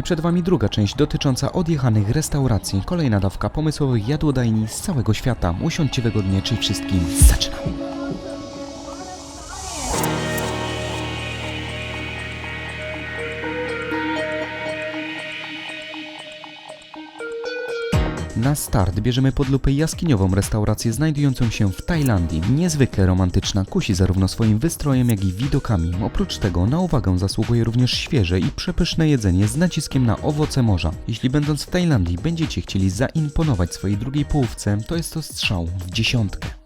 I przed Wami druga część dotycząca odjechanych restauracji. Kolejna dawka pomysłowych jadłodajni z całego świata. Usiądźcie wygodnie, czyli wszystkim zaczynamy. Na start bierzemy pod lupę jaskiniową restaurację znajdującą się w Tajlandii. Niezwykle romantyczna, kusi zarówno swoim wystrojem, jak i widokami. Oprócz tego na uwagę zasługuje również świeże i przepyszne jedzenie z naciskiem na owoce morza. Jeśli będąc w Tajlandii będziecie chcieli zaimponować swojej drugiej połówce, to jest to strzał w dziesiątkę.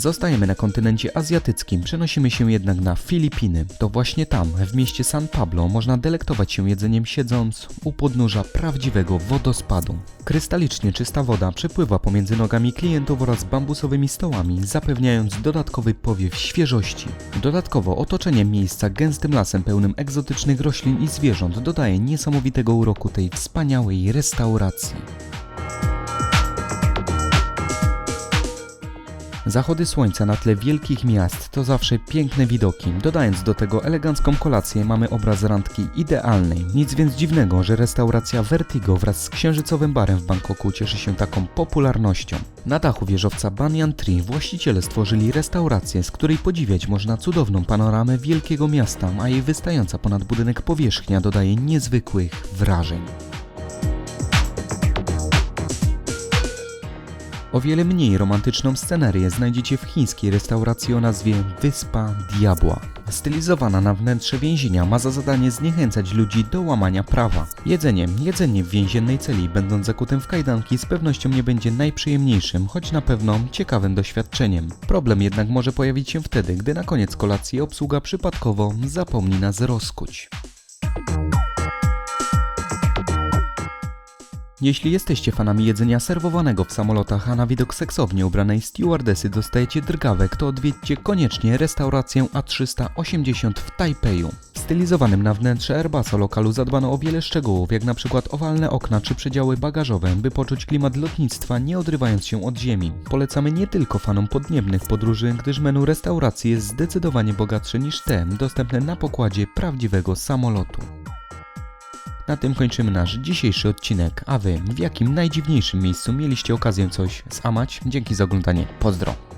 Zostajemy na kontynencie azjatyckim, przenosimy się jednak na Filipiny. To właśnie tam, w mieście San Pablo, można delektować się jedzeniem siedząc u podnóża prawdziwego wodospadu. Krystalicznie czysta woda przepływa pomiędzy nogami klientów oraz bambusowymi stołami, zapewniając dodatkowy powiew świeżości. Dodatkowo otoczenie miejsca gęstym lasem pełnym egzotycznych roślin i zwierząt dodaje niesamowitego uroku tej wspaniałej restauracji. Zachody słońca na tle wielkich miast to zawsze piękne widoki. Dodając do tego elegancką kolację, mamy obraz randki idealnej. Nic więc dziwnego, że restauracja Vertigo wraz z księżycowym barem w Bangkoku cieszy się taką popularnością. Na dachu wieżowca Banyan Tree właściciele stworzyli restaurację, z której podziwiać można cudowną panoramę wielkiego miasta, a jej wystająca ponad budynek powierzchnia dodaje niezwykłych wrażeń. O wiele mniej romantyczną scenerię znajdziecie w chińskiej restauracji o nazwie Wyspa Diabła. Stylizowana na wnętrze więzienia ma za zadanie zniechęcać ludzi do łamania prawa. Jedzenie, jedzenie w więziennej celi, będąc zakutym w kajdanki, z pewnością nie będzie najprzyjemniejszym, choć na pewno ciekawym doświadczeniem. Problem jednak może pojawić się wtedy, gdy na koniec kolacji obsługa przypadkowo zapomni nas rozkuć. Jeśli jesteście fanami jedzenia serwowanego w samolotach, a na widok seksownie ubranej stewardesy dostajecie drgawek, to odwiedźcie koniecznie restaurację A380 w Tajpeju. Stylizowanym na wnętrze Airbusa lokalu zadbano o wiele szczegółów, jak na przykład owalne okna czy przedziały bagażowe, by poczuć klimat lotnictwa, nie odrywając się od ziemi. Polecamy nie tylko fanom podniebnych podróży, gdyż menu restauracji jest zdecydowanie bogatsze niż te dostępne na pokładzie prawdziwego samolotu. Na tym kończymy nasz dzisiejszy odcinek, a wy w jakim najdziwniejszym miejscu mieliście okazję coś zamać? Dzięki za oglądanie, pozdro!